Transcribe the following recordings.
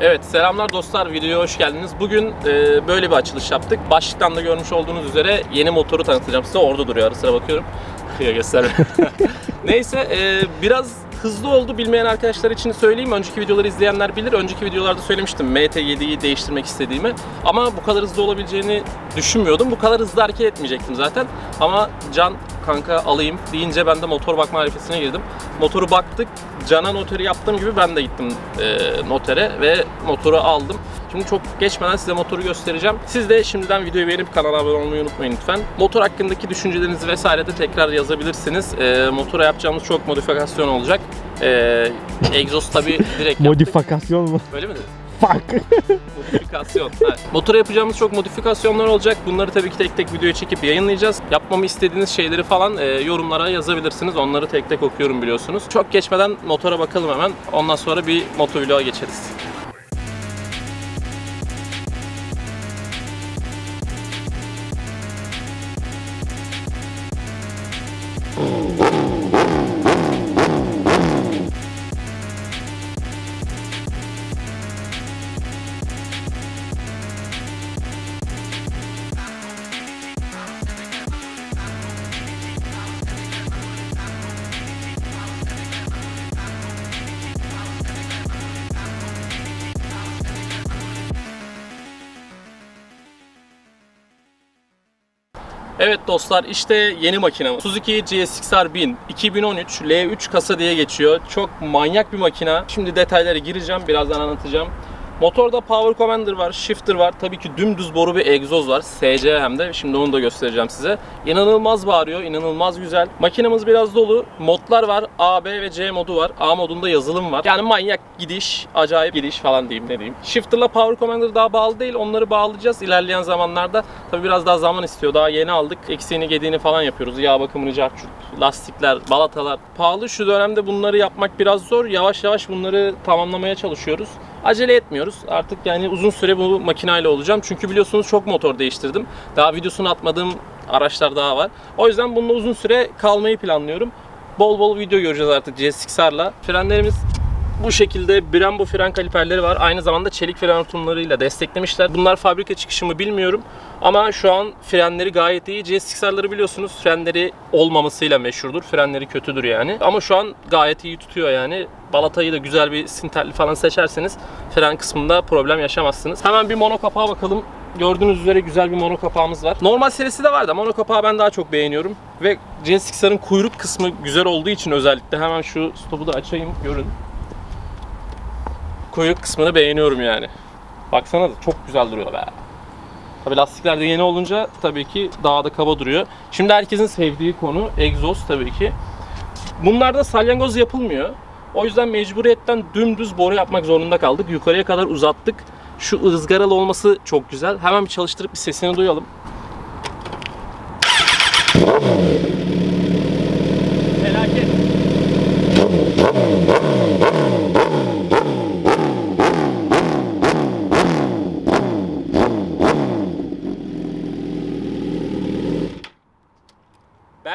Evet selamlar dostlar videoya hoş geldiniz. Bugün e, böyle bir açılış yaptık. Başlıktan da görmüş olduğunuz üzere yeni motoru tanıtacağım size. Orada duruyor ara sıra bakıyorum. Kıya göster. Neyse e, biraz hızlı oldu bilmeyen arkadaşlar için söyleyeyim. Önceki videoları izleyenler bilir. Önceki videolarda söylemiştim MT7'yi değiştirmek istediğimi. Ama bu kadar hızlı olabileceğini düşünmüyordum. Bu kadar hızlı hareket etmeyecektim zaten. Ama Can kanka alayım deyince ben de motor bakma arifesine girdim. Motoru baktık. Can'a noteri yaptığım gibi ben de gittim e, notere ve motoru aldım. Şimdi çok geçmeden size motoru göstereceğim. Siz de şimdiden videoyu beğenip kanala abone olmayı unutmayın lütfen. Motor hakkındaki düşüncelerinizi vesaire de tekrar yazabilirsiniz. E, motora yapacağımız çok modifikasyon olacak. E, egzoz tabi direkt. Modifikasyon mu? Öyle mi dedin? Fuck. Modifikasyon. Evet. Motora yapacağımız çok modifikasyonlar olacak. Bunları tabii ki tek tek videoya çekip yayınlayacağız. Yapmamı istediğiniz şeyleri falan e, yorumlara yazabilirsiniz. Onları tek tek okuyorum biliyorsunuz. Çok geçmeden motora bakalım hemen. Ondan sonra bir motovloga geçeriz. Evet dostlar işte yeni makine. Suzuki GSX-R 1000 2013 L3 kasa diye geçiyor. Çok manyak bir makine. Şimdi detaylara gireceğim. Birazdan anlatacağım. Motorda Power Commander var, Shifter var. Tabii ki dümdüz boru bir egzoz var. SC hem de. Şimdi onu da göstereceğim size. İnanılmaz bağırıyor, inanılmaz güzel. Makinemiz biraz dolu. Modlar var. A, B ve C modu var. A modunda yazılım var. Yani manyak gidiş, acayip gidiş falan diyeyim ne diyeyim. Shifter'la Power Commander daha bağlı değil. Onları bağlayacağız ilerleyen zamanlarda. Tabii biraz daha zaman istiyor. Daha yeni aldık. Eksiğini gediğini falan yapıyoruz. Yağ bakımını, carçurt, lastikler, balatalar. Pahalı. Şu dönemde bunları yapmak biraz zor. Yavaş yavaş bunları tamamlamaya çalışıyoruz. Acele etmiyoruz. Artık yani uzun süre bu makineyle olacağım. Çünkü biliyorsunuz çok motor değiştirdim. Daha videosunu atmadığım araçlar daha var. O yüzden bununla uzun süre kalmayı planlıyorum. Bol bol video göreceğiz artık GSX-R'la. Frenlerimiz bu şekilde Brembo fren kaliperleri var. Aynı zamanda çelik fren hortumlarıyla desteklemişler. Bunlar fabrika çıkışı mı bilmiyorum. Ama şu an frenleri gayet iyi. GSX-R'ları biliyorsunuz frenleri olmamasıyla meşhurdur. Frenleri kötüdür yani. Ama şu an gayet iyi tutuyor yani. Balatayı da güzel bir sinterli falan seçerseniz fren kısmında problem yaşamazsınız. Hemen bir mono kapağa bakalım. Gördüğünüz üzere güzel bir mono kapağımız var. Normal serisi de var da mono kapağı ben daha çok beğeniyorum. Ve GSX-R'ın kuyruk kısmı güzel olduğu için özellikle hemen şu stopu da açayım görün kuyruk kısmını beğeniyorum yani. Baksana da çok güzel duruyor be. Tabii lastikler de yeni olunca tabii ki daha da kaba duruyor. Şimdi herkesin sevdiği konu egzoz tabii ki. Bunlarda salyangoz yapılmıyor. O yüzden mecburiyetten dümdüz boru yapmak zorunda kaldık. Yukarıya kadar uzattık. Şu ızgaralı olması çok güzel. Hemen bir çalıştırıp bir sesini duyalım.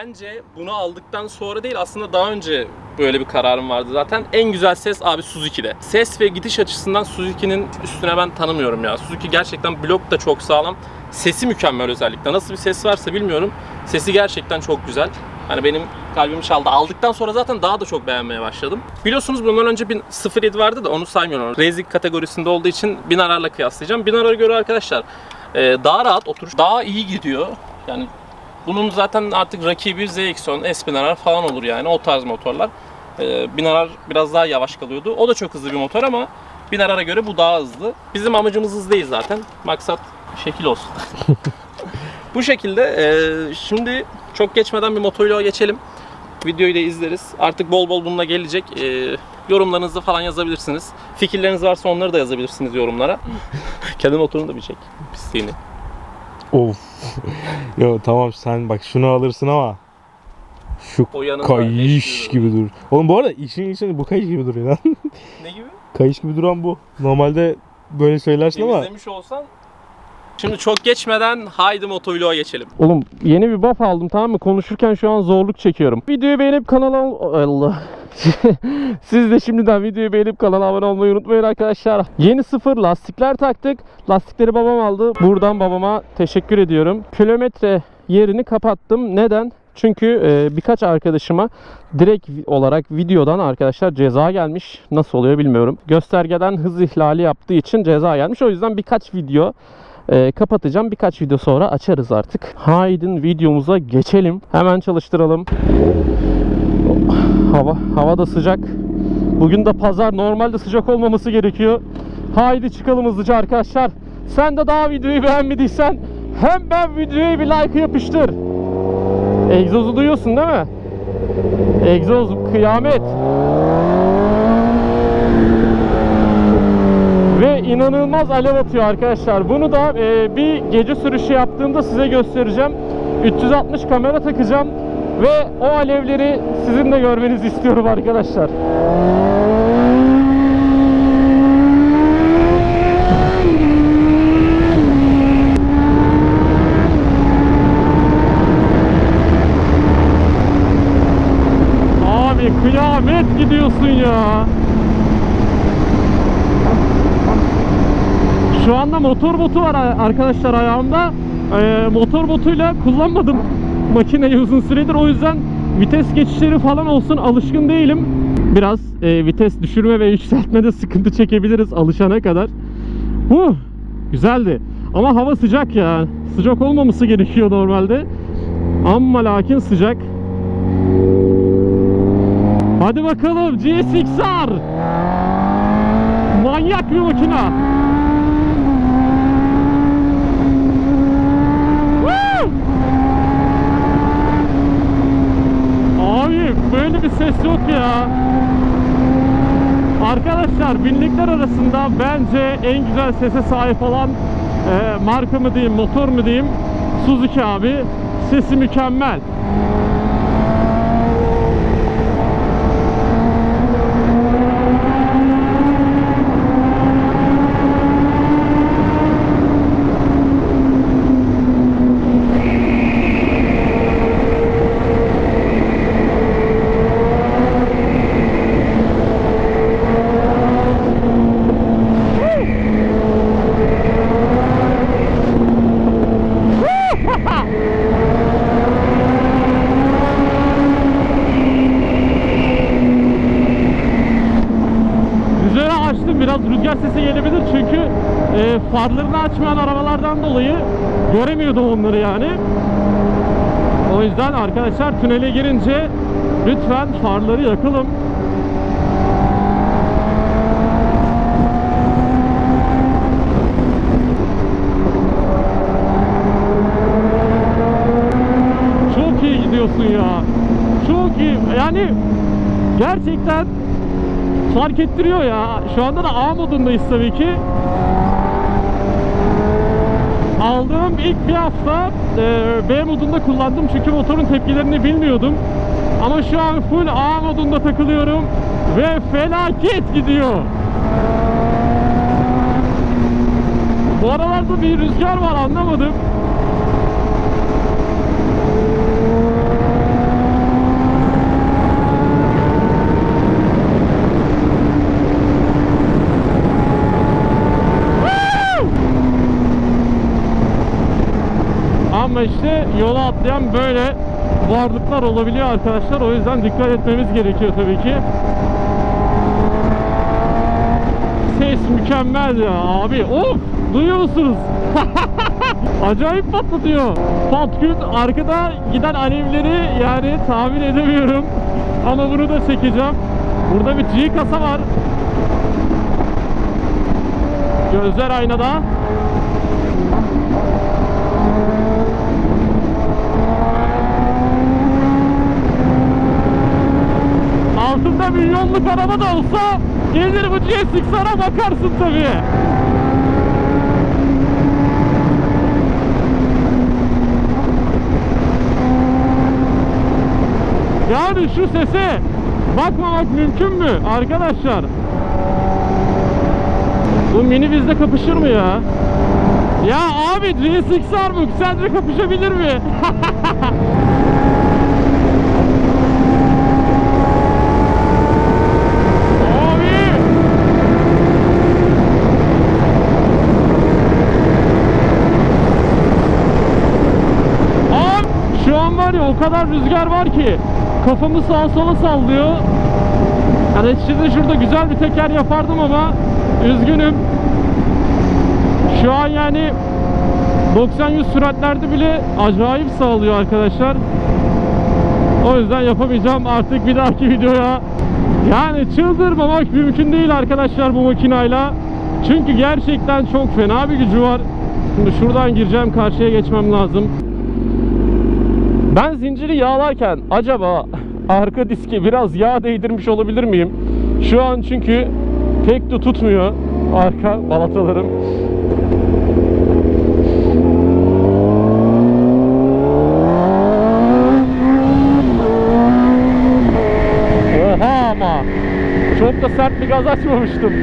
Bence bunu aldıktan sonra değil aslında daha önce böyle bir kararım vardı zaten. En güzel ses abi Suzuki'de. Ses ve gidiş açısından Suzuki'nin üstüne ben tanımıyorum ya. Suzuki gerçekten blok da çok sağlam. Sesi mükemmel özellikle. Nasıl bir ses varsa bilmiyorum. Sesi gerçekten çok güzel. Hani benim kalbimi çaldı. Aldıktan sonra zaten daha da çok beğenmeye başladım. Biliyorsunuz bundan önce bir 07 vardı da onu saymıyorum. Racing kategorisinde olduğu için 1000 ararla kıyaslayacağım. 1000 arara göre arkadaşlar e, daha rahat oturuş, daha iyi gidiyor. Yani bunun zaten artık rakibi ZX-10, S1000RR falan olur yani o tarz motorlar. Ee, 1000RR biraz daha yavaş kalıyordu. O da çok hızlı bir motor ama 1000RR'a göre bu daha hızlı. Bizim amacımız hız değil zaten. Maksat şekil olsun. bu şekilde ee, şimdi çok geçmeden bir motovloga geçelim. Videoyu da izleriz. Artık bol bol bununla gelecek. Ee, yorumlarınızı falan yazabilirsiniz. Fikirleriniz varsa onları da yazabilirsiniz yorumlara. Kendi motorunu da bir çek. Pisliğini. Of. Yo tamam sen bak şunu alırsın ama şu O yanında kayış gibi dur. Oğlum bu arada işin içinde bu kayış gibi duruyor lan. Ne gibi? kayış gibi duran bu. Normalde böyle söylersin ama. temizlemiş olsan Şimdi çok geçmeden haydi motovloga geçelim. Oğlum yeni bir buff aldım tamam mı? Konuşurken şu an zorluk çekiyorum. Videoyu beğenip kanala... Allah. Siz de şimdiden videoyu beğenip kanala abone olmayı unutmayın arkadaşlar. Yeni sıfır lastikler taktık. Lastikleri babam aldı. Buradan babama teşekkür ediyorum. Kilometre yerini kapattım. Neden? Çünkü e, birkaç arkadaşıma direkt olarak videodan arkadaşlar ceza gelmiş. Nasıl oluyor bilmiyorum. Göstergeden hız ihlali yaptığı için ceza gelmiş. O yüzden birkaç video e, kapatacağım. Birkaç video sonra açarız artık. Haydi videomuza geçelim. Hemen çalıştıralım. Hava hava da sıcak. Bugün de pazar normalde sıcak olmaması gerekiyor. Haydi çıkalım hızlıca arkadaşlar. Sen de daha videoyu beğenmediysen hemen videoya bir like yapıştır. Egzozu duyuyorsun değil mi? Egzoz kıyamet. Ve inanılmaz alev atıyor arkadaşlar. Bunu da e, bir gece sürüşü yaptığımda size göstereceğim. 360 kamera takacağım ve o alevleri sizin de görmenizi istiyorum arkadaşlar. Abi kıyamet gidiyorsun ya. Şu anda motor botu var arkadaşlar ayağımda. Ee, motor botuyla kullanmadım makineyi uzun süredir. O yüzden vites geçişleri falan olsun alışkın değilim. Biraz e, vites düşürme ve yükseltmede sıkıntı çekebiliriz alışana kadar. Huh, güzeldi. Ama hava sıcak ya. Sıcak olmaması gerekiyor normalde. Ama lakin sıcak. Hadi bakalım GSX-R. Manyak bir makina. Abi böyle bir ses yok ya. Arkadaşlar binlikler arasında bence en güzel sese sahip olan e, marka mı diyeyim motor mu diyeyim Suzuki abi. Sesi mükemmel. Rüzgarı açtım biraz rüzgar sesi gelebilir çünkü e, farlarını açmayan arabalardan dolayı göremiyordum onları yani. O yüzden arkadaşlar tünele girince lütfen farları yakalım. Çok iyi gidiyorsun ya. Çok iyi. Yani gerçekten fark ettiriyor ya. Şu anda da A modundayız tabii ki. Aldığım ilk bir hafta e, B modunda kullandım çünkü motorun tepkilerini bilmiyordum. Ama şu an full A modunda takılıyorum ve felaket gidiyor. Bu aralarda bir rüzgar var anlamadım. Ama işte yola atlayan böyle varlıklar olabiliyor arkadaşlar. O yüzden dikkat etmemiz gerekiyor tabii ki. Ses mükemmel ya abi. Of! Duyuyor musunuz? Acayip patlatıyor. Patkün arkada giden alevleri yani tahmin edemiyorum. Ama bunu da çekeceğim. Burada bir G kasa var. Gözler aynada. Altında milyonluk araba da olsa gelir bu GSX-R'a bakarsın tabii. Yani şu sese bakmamak mümkün mü arkadaşlar? Bu mini bizde kapışır mı ya? Ya abi GSX-R bu sence kapışabilir mi? o kadar rüzgar var ki kafamı sağa sola sallıyor. Yani şimdi şurada güzel bir teker yapardım ama üzgünüm. Şu an yani 90-100 süratlerde bile acayip sağlıyor arkadaşlar. O yüzden yapamayacağım artık bir dahaki videoya. Yani çıldırmamak mümkün değil arkadaşlar bu makinayla. Çünkü gerçekten çok fena bir gücü var. Şimdi şuradan gireceğim karşıya geçmem lazım. Ben zinciri yağlarken acaba arka diski biraz yağ değdirmiş olabilir miyim? Şu an çünkü pek de tutmuyor arka balatalarım. Oha ama çok da sert bir gaz açmamıştım.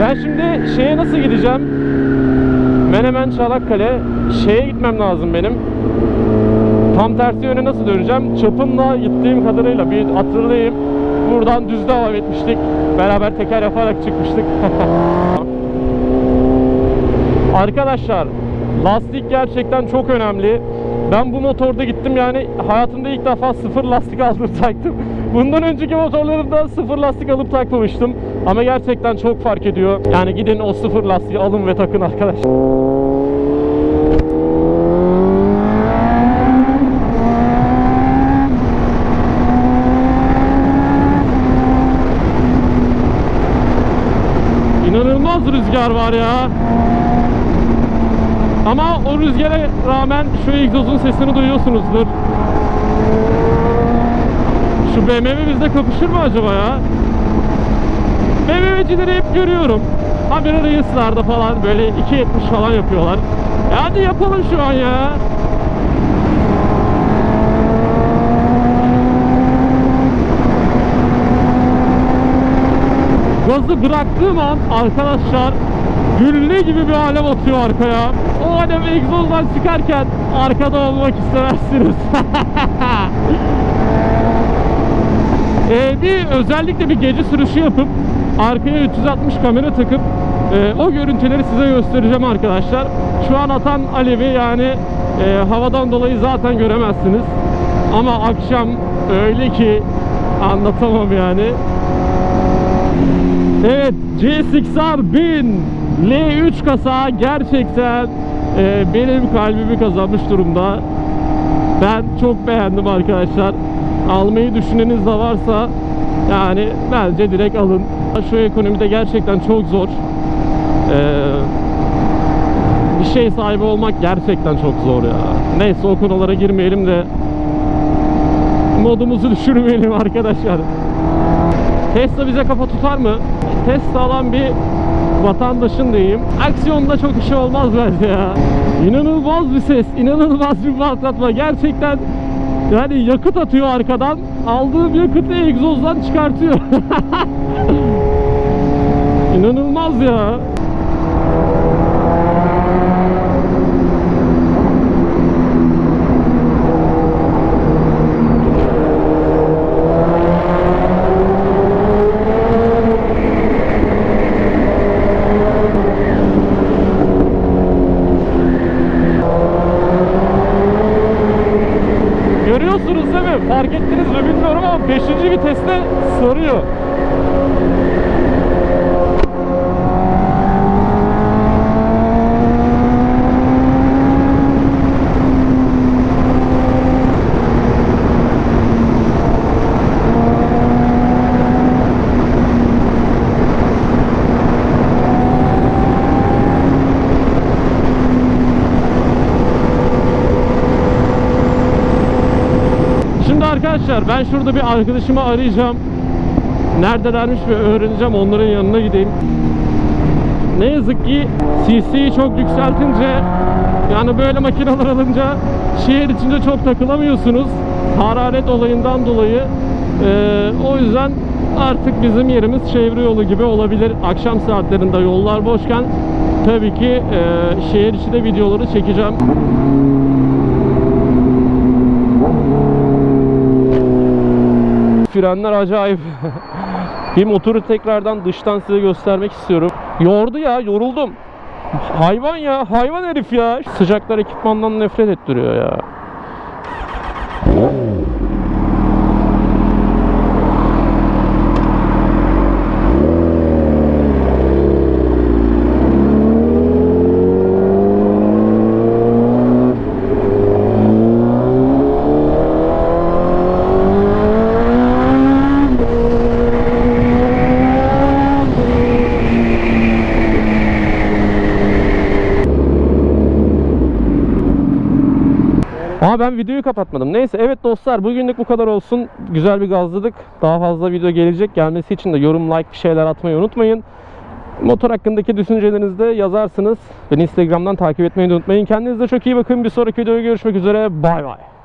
Ben şimdi şeye nasıl gideceğim? Menemen Çanakkale. Şeye gitmem lazım benim. Tam tersi yöne nasıl döneceğim? Çapınla gittiğim kadarıyla bir hatırlayayım. Buradan düz devam etmiştik. Beraber teker yaparak çıkmıştık. Arkadaşlar lastik gerçekten çok önemli. Ben bu motorda gittim yani hayatımda ilk defa sıfır lastik aldım taktım. Bundan önceki motorlarımda sıfır lastik alıp takmamıştım. Ama gerçekten çok fark ediyor. Yani gidin o sıfır lastiği alın ve takın arkadaşlar. İnanılmaz rüzgar var ya. Ama o rüzgara rağmen şu egzozun sesini duyuyorsunuzdur. Şu BMW bizde kapışır mı acaba ya? BMW'cileri hep görüyorum. Habire Reels'larda falan böyle 2.70 falan yapıyorlar. Hadi yapalım şu an ya. Gazı bıraktığım an arkadaşlar gülle gibi bir alem atıyor arkaya. O alem egzozdan çıkarken arkada olmak istemezsiniz. Ee, bir özellikle bir gece sürüşü yapıp arkaya 360 kamera takıp e, o görüntüleri size göstereceğim arkadaşlar. Şu an atan alevi yani e, havadan dolayı zaten göremezsiniz. Ama akşam öyle ki anlatamam yani. Evet GSX-R 1000 L3 kasa gerçekten e, benim kalbimi kazanmış durumda. Ben çok beğendim arkadaşlar. Almayı düşüneniz de varsa yani bence direkt alın. Şu ekonomide gerçekten çok zor. Ee, bir şey sahibi olmak gerçekten çok zor ya. Neyse o konulara girmeyelim de modumuzu düşürmeyelim arkadaşlar. Tesla bize kafa tutar mı? Tesla alan bir vatandaşın diyeyim. Aksiyonda çok işi olmaz bence ya. İnanılmaz bir ses, inanılmaz bir patlatma. Gerçekten yani yakıt atıyor arkadan. Aldığım yakıtı egzozdan çıkartıyor. İnanılmaz ya. Görüyorsunuz değil mi? Fark ettiniz mi bilmiyorum ama 5. viteste sarıyor. Şimdi arkadaşlar ben şurada bir arkadaşımı arayacağım. Neredelermiş ve öğreneceğim. Onların yanına gideyim. Ne yazık ki CC'yi çok yükseltince yani böyle makineler alınca şehir içinde çok takılamıyorsunuz. Hararet olayından dolayı. Ee, o yüzden artık bizim yerimiz çevre yolu gibi olabilir. Akşam saatlerinde yollar boşken tabii ki e, şehir içinde videoları çekeceğim. Frenler acayip. bir motoru tekrardan dıştan size göstermek istiyorum. Yordu ya, yoruldum. Hayvan ya, hayvan herif ya. Sıcaklar ekipmandan nefret ettiriyor ya. Ben videoyu kapatmadım. Neyse evet dostlar bugünlük bu kadar olsun. Güzel bir gazladık. Daha fazla video gelecek. Gelmesi için de yorum, like bir şeyler atmayı unutmayın. Motor hakkındaki düşüncelerinizi de yazarsınız. Beni Instagram'dan takip etmeyi unutmayın. Kendinize çok iyi bakın. Bir sonraki videoda görüşmek üzere. Bay bay.